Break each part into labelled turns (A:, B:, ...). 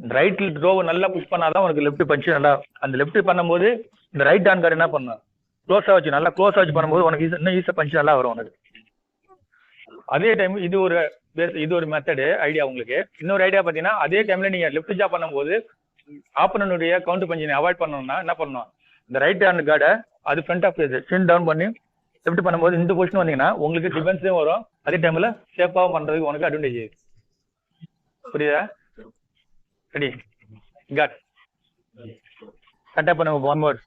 A: Right த்ரோவை நல்லா push பண்ணாதான் உனக்கு லெஃப்ட் பஞ்ச் நல்லா அந்த லெஃப்ட் பண்ணும்போது இந்த ரைட் ஹேண்ட் கார்டு என்ன பண்ணும்? க்ளோஸா வச்சு நல்லா க்ளோஸா வச்சு பண்ணும்போது உனக்கு இன்னும் ஈஸியா பஞ்ச் நல்லா வரும் உனக்கு. அதே டைம் இது ஒரு இது ஒரு மெத்தடு ஐடியா உங்களுக்கு. இன்னொரு ஐடியா பாத்தீங்கன்னா அதே டைம்ல நீங்க லெஃப்ட் ஜா பண்ணும்போது ஆப்பனனுடைய கவுண்டர் பஞ்சனை அவாய்ட் பண்ணணும்னா என்ன பண்ணணும் இந்த ரைட் ஹேண்ட் கார்டை அது ஃப்ரண்ட் ஆஃப் சின் டவுன் பண்ணி லெஃப்ட் பண்ணும்போது இந்த பொசிஷன் வந்தீங்கன்னா உங்களுக்கு டிஃபென்ஸும் வரும். அதே டைம்ல சேஃபாகவும் பண்றதுக்கு உனக்கு அட்வான்டேஜ் புரியுதா? ரெடி காட் கரெக்டாக பண்ணுங்க one more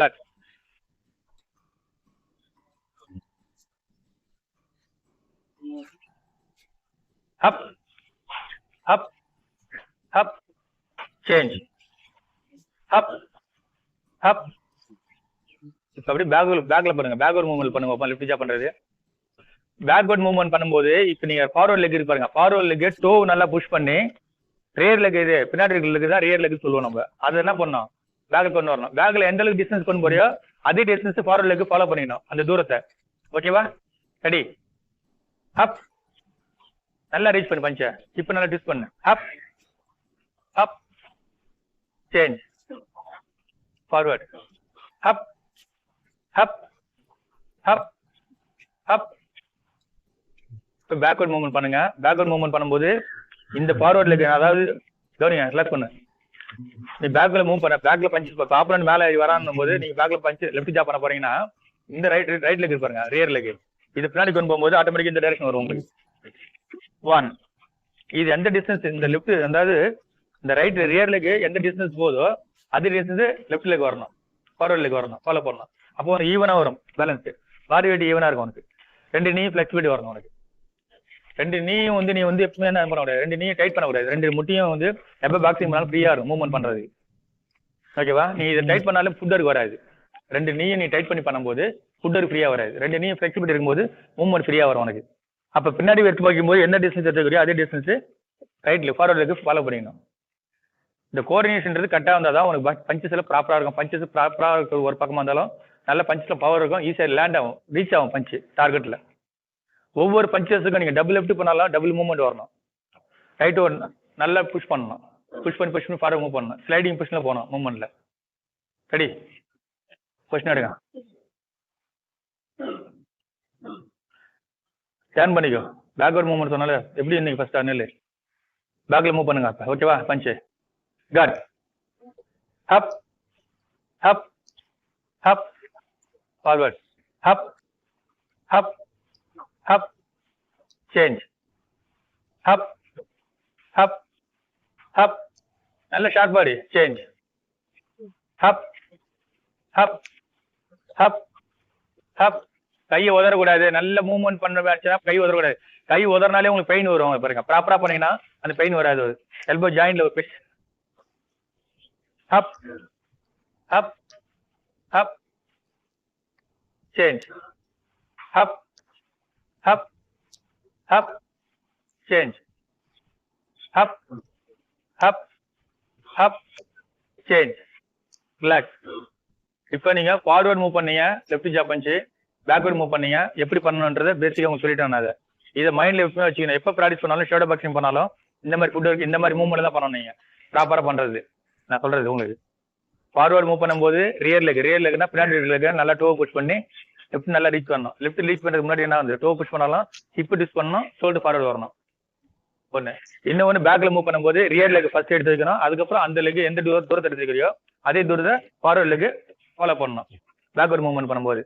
A: guard up. Up. Up. Change. Up. Up. இப்ப அப்படியே பேக் பேக்ல பாருங்க பேக்வர்ட் மூவ்மெண்ட் பண்ணுங்க. லிஃப்ட் ஜா பண்றது. பேக்வர்ட் மூவ்மெண்ட் பண்ணும்போது இப்போ நீங்க ஃபார்வர்ட் லெக் இருக்கு பாருங்க. ஃபார்வர்ட் லெக் டோ நல்லா புஷ் பண்ணி ரேர் லெக் இது பின்னாடி இருக்கிற லெக் தான் ரேர் லெக் சொல்லுவோம் நம்ம. அது என்ன பண்ணோம்? பேக் கொண்டு வரணும். பேக்ல எந்த அளவுக்கு டிஸ்டன்ஸ் கொண்டு போறியோ அதே டிஸ்டன்ஸ் ஃபார்வர்ட் லெக் ஃபாலோ பண்ணிக்கணும் அந்த தூரத்தை. ஓகேவா ரெடி அப் நல்லா ரீச் பண்ணு பஞ்ச இப்போ நல்லா டிஸ் பண்ணு. அப் அப் சேஞ்ச் ஃபார்வர்ட் அப் அப் அப் அப் இப்போ பேக்வர்ட் மூவ்மெண்ட் பண்ணுங்க. பேக்வர்ட் மூவ்மெண்ட் பண்ணும்போது இந்த ஃபார்வர்ட்ல இருக்க அதாவது கவனிங்க ரிலாக்ஸ் பண்ணு. நீ பேக்ல மூவ் பண்ண பேக்ல பஞ்ச் இப்போ ஆப்பரண்ட் மேல வரான்னும் போது நீங்க பேக்ல பஞ்ச் லெஃப்ட் ஜாப் பண்ண போறீங்கன்னா இந்த ரைட் ரைட் லெக் பாருங்க ரியர் லெக் இது பின்னாடி கொண்டு போகும்போது ஆட்டோமேட்டிக் இந்த டைரக்ஷன் வரும் உங்களுக்கு. ஒன் இது எந்த டிஸ்டன்ஸ் இந்த லெஃப்ட் அதாவது இந்த ரைட் ரியர் லெக் எந்த டிஸ்டன்ஸ் போதோ அதே டிஸ்டன்ஸ் லெஃப்ட் லெக் வரணும். ஃபார்வர்ட் லெக் வரணும். ஃபாலோ பண்ணணும். அப்போ ஈவனா வரும். பேலன்ஸ் பாடி வெயிட் ஈவனா இருக்கும் உனக்கு. ரெண்டு நீ ஃபிளெக்சிபிலிட்டி வரணும் உனக்கு. ரெண்டு நீயும் வந்து நீ வந்து எப்பவுமே என்ன பண்ண கூடாது ரெண்டு நீயும் டைட் பண்ண கூடாது ரெண்டு முட்டியும் வந்து எப்போ பாக்ஸிங் பண்ணாலும் ஃப்ரீயா இருக்கும் மூவ்மெண்ட் பண்றது. ஓகேவா நீ இதை டைட் பண்ணாலும் ஃபுட்டருக்கு வராது. ரெண்டு நீயும் நீ டைட் பண்ணி பண்ணும்போது ஃபுட்டருக்கு ஃப்ரீயா வராது. ரெண்டு நீயும் ஃபிளெக்சிபிலிட்டி இருக்கும்போது மூவ்மெண்ட் ஃப்ரீயா வரும் உனக்கு. அப்ப பின்னாடி எடுத்து பார்க்கும்போது என்ன டிஸ்டன்ஸ் எடுத்துக்கிறியோ அதே டிஸ்டன்ஸ் ரைட்ல ஃபார்வர்ட் லெக் ஃபாலோ பண்ணிக்கணும். இந்த கோஆர்டினேஷன்றது கரெக்டாக வந்தால் தான் உனக்கு பஞ்சஸ் எல்லாம் ப்ராப்பராக இருக்கும். பஞ்சஸ் ப்ராப்பராக இருக்க ஒரு பக்கமாக இருந்தாலும் நல்ல பஞ்சில் பவர் இருக்கும். ஈஸியாக லேண்ட் ஆகும். ரீச் ஆகும் பஞ்சு டார்கெட்டில் ஒவ்வொரு பஞ்சஸுக்கும் நீங்கள் டபுள் லெஃப்ட் பண்ணாலும் டபுள் மூவ்மெண்ட் வரணும். ரைட் ஒரு நல்லா புஷ் பண்ணணும். புஷ் பண்ணி புஷ் பண்ணி ஃபார்வர்ட் மூவ் பண்ணணும். ஸ்லைடிங் புஷ்னில் போகணும் மூவ்மெண்ட்டில் ரெடி கொஸ்டின் எடுங்க. டேர்ன் பண்ணிக்கோ. பேக்வர்ட் மூவ்மெண்ட் சொன்னால எப்படி இன்னைக்கு ஃபர்ஸ்ட் அண்ணல் பேக்ல மூவ் பண்ணுங்க அப்ப. ஓகேவா punch guard hup hup hup forward hup hup hup change hup hup hup நல்ல short body change hup hup hup hup கையை உதறக்கூடாது. நல்ல மூவ்மெண்ட் பண்ண ஆச்சுன்னா கை உதறக்கூடாது. கை உதறினாலே உங்களுக்கு பெயின் வரும். பாருங்க. ப்ராப்பரா பண்ணீங்கன்னா அந்த பெயின் வராது. எல்போ ஜாயின்ல ஒரு pain hup hup hup change up up, up, change Up, up, up, change relax இப்போ நீங்கள் ஃபார்வர்ட் மூவ் பண்ணீங்க left jab punch backward move பண்ணீங்க எப்படி பண்ணணுன்றத பேசிக்காக உங்களுக்கு சொல்லிட்டேன் நான் அதை. இதை மைண்ட்ல எப்பவுமே வச்சுக்கணும் எப்போ ப்ராக்டிஸ் பண்ணாலும் ஷேடோ பாக்ஸிங் பண்ணாலும் இந்த மாதிரி ஃபுட் இந்த மாதிரி மூவ்மெண்ட் தான் பண்ணணும் நீங்கள் ப்ராப்பராக பண்ணுறது நான் சொல்கிறது உங்களுக்கு. ஃபார்வர்ட் மூவ் பண்ணும்போது ரியர் லெக் ரியர் லெக்னா பின்னாடி லெக் நல்லா டோ புஷ் பண்ணி லெஃப்ட் நல்லா ரீச் பண்ணணும் லெஃப்ட் ரீச் பண்ணுறதுக்கு முன்னாடி என்ன வந்து டோ புஷ் பண்ணாலும் ஹிப் டிஸ் பண்ணணும் ஷோல்டர் ஃபார்வர்ட் வரணும். ஒன்று இன்னொன்று பேக்ல மூவ் பண்ணும்போது ரியர் லெக் ஃபர்ஸ்ட் எடுத்து வைக்கணும். அதுக்கப்புறம் அந்த லெக் எந்த தூரம் தூரத்தை எடுத்து வைக்கிறியோ அதே தூரத்தை ஃபார்வர்ட் லெக் ஃபாலோ பண்ணணும். பேக்வர்ட் மூவ்மெண்ட் பண்ணும்போது.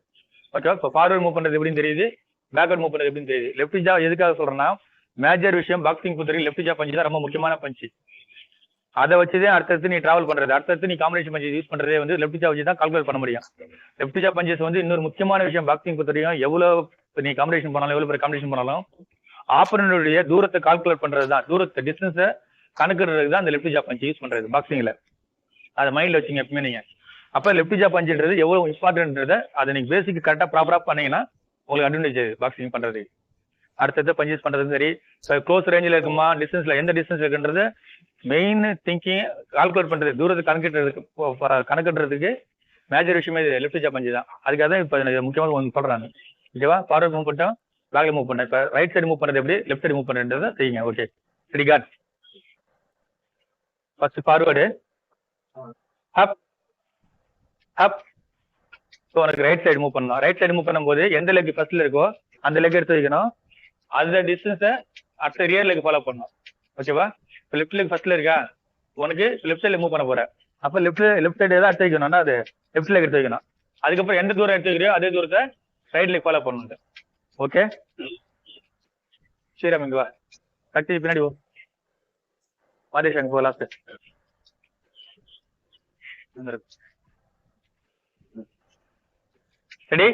A: ஓகேவா இப்போ ஃபார்வர்ட் மூவ் பண்ணுறது எப்படின்னு தெரியுது? பேக்வர்ட் மூவ் பண்ணுறது எப்படின்னு தெரியுது? லெஃப்ட் ஜா எதுக்காக சொல்கிறேன்னா மேஜர் விஷயம் பாக்ஸிங் பொறுத்தவரைக்கும் லெஃப்ட் ஜா பஞ்சு தான் ரொம்ப முக்கியமான பஞ்சு. அதை வச்சுதான் அடுத்தடுத்து நீ டிராவல் பண்றது. அடுத்தடுத்து நீ காம்பினேஷன் பஞ்சஸ் யூஸ் பண்றதே வந்து லெஃப்ட் ஜா வச்சு தான் கால்குலேட் பண்ண முடியும். லெஃப்ட் ஜா பஞ்சஸ் வந்து இன்னொரு முக்கியமான விஷயம் பாக்ஸிங் பொறுத்தவரைக்கும் எவ்வளவு நீ காம்பினேஷன் பண்ணாலும் எவ்வளவு பேர் காம்பினேஷன் பண்ணாலும் ஆப்பரனுடைய தூரத்தை கால்குலேட் பண்றது தான். தூரத்தை டிஸ்டன்ஸை கணக்குறதுக்கு தான் அந்த லெஃப்ட் ஜா பஞ்சு யூஸ் பண்றது பாக்ஸிங்ல அதை மைண்ட்ல வச்சுங்க எப்பவுமே நீங்க. அப்ப லெஃப்ட் ஜா பஞ்சுன்றது எவ்வளவு இம்பார்ட்டன்ட்ன்றத அதை நீங்க பேசிக் கரெக்டா ப்ராப்பரா பண்ணீங்கன்னா உங்களுக்கு அட்வான்டேஜ் பாக்ஸிங் பண்றது அடுத்தது பஞ்சஸ் பண்றது சரி. க்ளோஸ் ரேஞ்சில் இருக்குமா டிஸ்டன்ஸ்ல எந்த டிஸ்டன்ஸ் இருக்குன்றது மெயின் திங்கிங் கால்குலேட் பண்றது. தூரத்தை கணக்கிடுறதுக்கு கணக்கிடுறதுக்கு மேஜர் விஷயமே இது லெஃப்ட் ஜா பஞ்சு தான். அதுக்காக தான் இப்போ எனக்கு முக்கியமாக ஒன்று சொல்கிறேன் ஓகேவா? ஃபார்வர்ட் மூவ் பண்ணிட்டோம். பேக்ல மூவ் பண்ணேன். இப்போ ரைட் சைடு மூவ் பண்ணுறது எப்படி? லெஃப்ட் சைடு மூவ் பண்ணுறதை செய்யுங்க okay ready guard first forward up up so உனக்கு ரைட் சைடு மூவ் பண்ணலாம். ரைட் சைடு மூவ் பண்ணும்போது எந்த லெக் ஃபர்ஸ்ட்ல இருக்கோ அந்த லெக் எடுத்து வைக்கணும். அந்த டிஸ்டன்ஸை அடுத்த ரியர் லெக் ஃபாலோ பண்ணணும். ஓகேவா லெஃப்ட் லெக் ஃபர்ஸ்ட்ல இருக்கா உனக்கு லெஃப்ட் சைட்ல மூவ் பண்ண போற. அப்ப லெஃப்ட் லெஃப்ட் சைடு எதாவது எடுத்து வைக்கணும்னா அது லெஃப்ட் லெக் எடுத்து வைக்கணும் அதுக்கப்புறம் எந்த தூரம் எடுத்து வைக்கிறியோ அதே தூரத்தை ரைட் லெக் ஃபாலோ பண்ணணும். ஓகே ஸ்ரீராம் இங்க வா சக்தி பின்னாடி போ. மாதேஷ் அங்க போ லாஸ்ட் ரெடி?